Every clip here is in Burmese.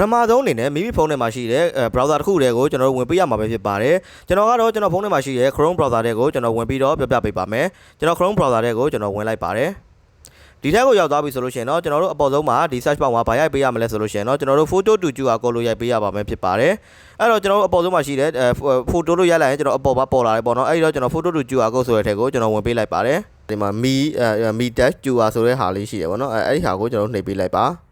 ထမဆုံးအနေနဲ့မိမိဖုန်းထဲမှာရှိတဲ့အဲ browser တစ်ခုတည်းကိုကျွန်တော်တို့ဝင်ပေးရမှာပဲဖြစ်ပါတယ်ကျွန်တော်ကတော့ကျွန်တော်ဖုန်းထဲမှာရှိတဲ့ Chrome browser တွေကိုကျွန်တော်ဝင်ပြီးတော့ပြပြပေးပါမယ်ကျွန်တော် Chrome browser တွေကိုကျွန်တော်ဝင်လိုက်ပါတယ်ဒီထက်ကိုရောက်သွားပြီဆိုလို့ရှိရင်တော့ကျွန်တော်တို့အပေါ်ဆုံးမှာဒီ search bar မှာဗာရိုက်ပေးရမလဲဆိုလို့ရှိရင်တော့ကျွန်တော်တို့ photo to QR code လို့ရိုက်ပေးရပါမယ်ဖြစ်ပါတယ်အဲ့တော့ကျွန်တော်တို့အပေါ်ဆုံးမှာရှိတဲ့အဲ photo လို့ရိုက်လိုက်ရင်ကျွန်တော်အပေါ်မှာပေါ်လာတယ်ပေါ့နော်အဲ့ဒီတော့ကျွန်တော် photo to QR code ဆိုတဲ့ထက်ကိုကျွန်တော်ဝင်ပေးလိုက်ပါတယ်ဒီမှာ me အဲ me dash QR ဆိုတဲ့ဟာလေးရှိတယ်ပေါ့နော်အဲအဲ့ဒီဟာကိုကျွန်တော်တို့နှိပ်ပေးလိုက်ပါ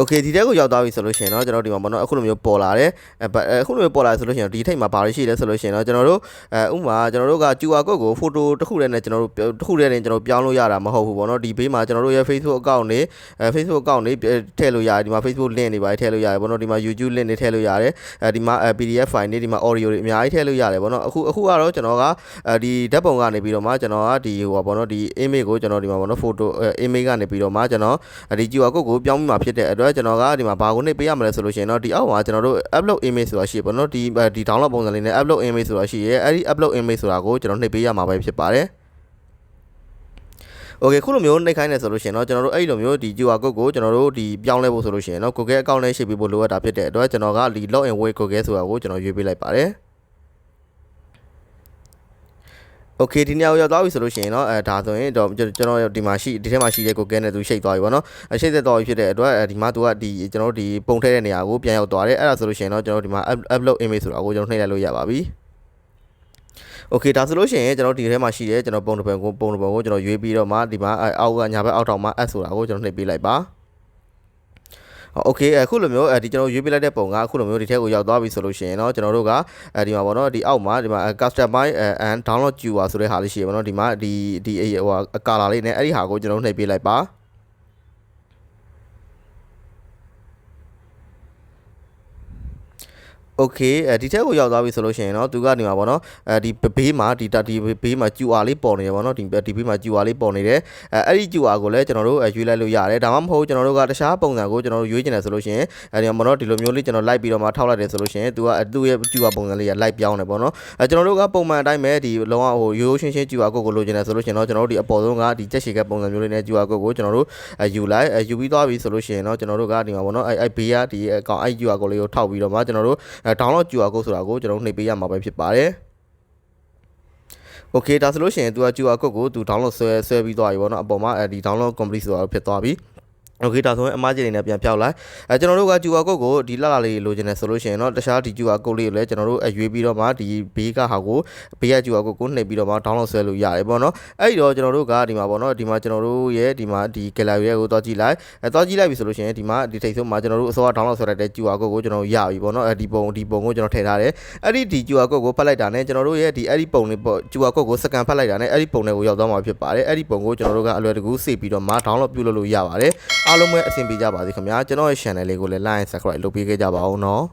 โอเคဒီတက်ကိုရောက်သွားပြီဆိုလို့ရှိရင်တော့ကျွန်တော်ဒီမှာပေါ့နော်အခုလိုမျိုးပေါ်လာတယ်အဲဘအခုလိုမျိုးပေါ်လာဆိုလို့ရှိရင်ဒီထိတ်မှာဘာလို့ရှိလဲဆိုလို့ရှိရင်တော့ကျွန်တော်တို့အဲဥပမာကျွန်တော်တို့က QR code ကို photo တစ်ခုတည်းနဲ့ကျွန်တော်တို့တစ်ခုတည်းနဲ့ကျွန်တော်ပြောင်းလို့ရတာမဟုတ်ဘူးပေါ့နော်ဒီဘေးမှာကျွန်တော်တို့ရဲ့ Facebook account နေအဲ Facebook account နေထည့်လို့ရတယ်ဒီမှာ Facebook link တွေပါထည့်လို့ရတယ်ပေါ့နော်ဒီမှာ YouTube link တွေထည့်လို့ရတယ်အဲဒီမှာ PDF file တွေဒီမှာ audio တွေအများကြီးထည့်လို့ရတယ်ပေါ့နော်အခုအခုကတော့ကျွန်တော်ကအဲဒီဓာတ်ပုံကနေပြီးတော့မှကျွန်တော်ကဒီဟိုပါပေါ့နော်ဒီ image ကိုကျွန်တော်ဒီမှာပေါ့နော် photo image ကနေပြီးတော့မှကျွန်တော်ဒီ QR code ကိုပြောင်းပြီးမှဖြစ်တဲ့အတွက် ကျွန်တော်ကဒီမှာဘာကိုနှိပ်ပေးရမလဲဆိုလို့ရှိရင်တော့ဒီအောက်မှာကျွန်တော်တို့ upload image ဆိုတာရှိပေါ့နော်ဒီဒီ download ပုံစံလေးနဲ့ upload image ဆိုတာရှိရဲအဲ့ဒီ upload image ဆိုတာကိုကျွန်တော်နှိပ်ပေးရမှာပဲဖြစ်ပါတယ်โอเคခုလိုမျိုးနှိပ်ခိုင်းနေဆိုလို့ရှိရင်တော့ကျွန်တော်တို့အဲ့လိုမျိုးဒီ QR code ကိုကျွန်တော်တို့ဒီပြောင်းလဲဖို့ဆိုလို့ရှိရင်တော့ Google account နဲ့ရှိပြီးဖို့လိုအပ်တာဖြစ်တဲ့အတွက်ကျွန်တော်ကဒီ login with Google ဆိုတာကိုကျွန်တော်ရွေးပေးလိုက်ပါတယ် โอเคဒီညရောက်သွားပြီဆိုလို့ရှိရင်တော့အဲဒါဆိုရင်တော့ကျွန်တော်ဒီမှာရှိဒီထဲမှာရှိတဲ့ Google နဲ့သူရှိတ်သွားပြီပေါ့နော်အရှိတ်သက်သွားပြီဖြစ်တဲ့အတွက်ဒီမှာသူကဒီကျွန်တော်တို့ဒီပုံထည့်တဲ့နေရာကိုပြန်ရောက်သွားတယ်အဲ့ဒါဆိုလို့ရှိရင်တော့ကျွန်တော်ဒီမှာ upload image ဆိုတာကိုကျွန်တော်နှိပ်လိုက်လို့ရပါပြီโอเคဒါဆိုလို့ရှိရင်ကျွန်တော်ဒီထဲမှာရှိတဲ့ကျွန်တော်ပုံတစ်ပုံကိုပုံတစ်ပုံကိုကျွန်တော်ရွေးပြီးတော့မှဒီမှာအောက်ကညာဘက်အောက်ထောင်မှာ add ဆိုတာကိုကျွန်တော်နှိပ်ပေးလိုက်ပါ โอเคအခုလိုမျိုးအဲဒီကျွန်တော်ရွေးပြလိုက်တဲ့ပုံကအခုလိုမျိုးဒီထက်ကိုရောက်သွားပြီဆိုလို့ရှိရင်เนาะကျွန်တော်တို့ကအဲဒီမှာပေါ့เนาะဒီအောက်မှာဒီမှာ customize and download QR ဆိုတဲ့ဟာလေးရှိရပါเนาะဒီမှာဒီဒီဟိုကာလာလေးနဲ့အဲ့ဒီဟာကိုကျွန်တော်နှိပ်ပေးလိုက်ပါ โอเคအဲဒီထက်ကိုရောက်သွားပြီဆိုလို့ရှိရင်เนาะသူကနေမှာပေါ့เนาะအဲဒီဘေးမှာဒီတာဒီဘေးမှာ QR လေးပေါ်နေတယ်ပေါ့เนาะဒီဒီဘေးမှာ QR လေးပေါ်နေတယ်အဲအဲ့ဒီ QR ကိုလည်းကျွန်တော်တို့ရွေးလိုက်လို့ရတယ်ဒါမှမဟုတ်ကျွန်တော်တို့ကတခြားပုံစံကိုကျွန်တော်တို့ရွေးချင်တယ်ဆိုလို့ရှိရင်အဲဒီမှာပေါ့เนาะဒီလိုမျိုးလေးကျွန်တော်လိုက်ပြီးတော့မှထောက်လိုက်တယ်ဆိုလို့ရှိရင်သူကသူ့ရဲ့ QR ပုံစံလေးကလိုက်ပြောင်းတယ်ပေါ့เนาะအဲကျွန်တော်တို့ကပုံမှန်အတိုင်းပဲဒီလုံးဝဟိုရိုးရိုးရှင်းရှင်း QR code ကိုလိုချင်တယ်ဆိုလို့ရှိရင်တော့ကျွန်တော်တို့ဒီအပေါ်ဆုံးကဒီချက်ရှိကပုံစံမျိုးလေးနဲ့ QR code ကိုကျွန်တော်တို့ယူလိုက်ယူပြီးသွားပြီဆိုလို့ရှိရင်တော့ကျွန်တော်တို့ကဒီမှာပေါ့เนาะအဲအဲဘေးကဒီအကောင့်အဲ QR code လေးကိုထောက်ပြီးတော့မှကျွန်တော်တို့ download QR code ဆိုတာကိုကျွန်တော်နှိပ်ပေးရမှာပဲဖြစ်ပါတယ်โอเคဒါဆိုလို့ရှိရင် तू က QR code ကို तू download ဆွဲဆွဲပြီးသွားပြီပေါ့နော်အပေါ်မှာအဲဒီ download complete ဆိုတာဖြစ်သွားပြီ โอเคဒါဆိုရင်အမကြီးနေနဲ့ပြန်ဖြောက်လိုက်အဲကျွန်တော်တို့က QR code ကိုဒီလှလှလေးလိုချင်တယ်ဆိုလို့ရှိရင်တော့တခြားဒီ QR code လေးကိုလည်းကျွန်တော်တို့အရွေးပြီးတော့မှဒီဘေးကဟာကိုဘေးက QR code ကိုနှိပ်ပြီးတော့မှ download ဆွဲလို့ရတယ်ပေါ့နော်အဲ့ဒီတော့ကျွန်တော်တို့ကဒီမှာပေါ့နော်ဒီမှာကျွန်တော်တို့ရဲ့ဒီမှာဒီ gallery ရဲ့ကိုသွားကြည့်လိုက်အဲသွားကြည့်လိုက်ပြီဆိုလို့ရှိရင်ဒီမှာဒီထိတ်ဆုံးမှာကျွန်တော်တို့အစောက download ဆွဲလိုက်တဲ့ QR code ကိုကျွန်တော်ရပြီပေါ့နော်အဲဒီပုံဒီပုံကိုကျွန်တော်ထည့်ထားတယ်အဲ့ဒီဒီ QR code ကိုဖတ်လိုက်တာနဲ့ကျွန်တော်တို့ရဲ့ဒီအဲ့ဒီပုံလေးပေါ့ QR code ကိုစကန်ဖတ်လိုက်တာနဲ့အဲ့ဒီပုံလေးကိုရောက်သွားမှာဖြစ်ပါတယ်အဲ့ဒီပုံကိုကျွန်တော်တို့ကအလွယ်တကူစေပြီးတော့မှ download ပြုလုပ်လို့ရပါတယ် အားလုံးပဲအဆင်ပြေကြပါစေခင်ဗျာကျွန်တော်ရဲ့ channel လေးကိုလည်း like and subscribe လုပ်ပေးခဲ့ကြပါဦးနော်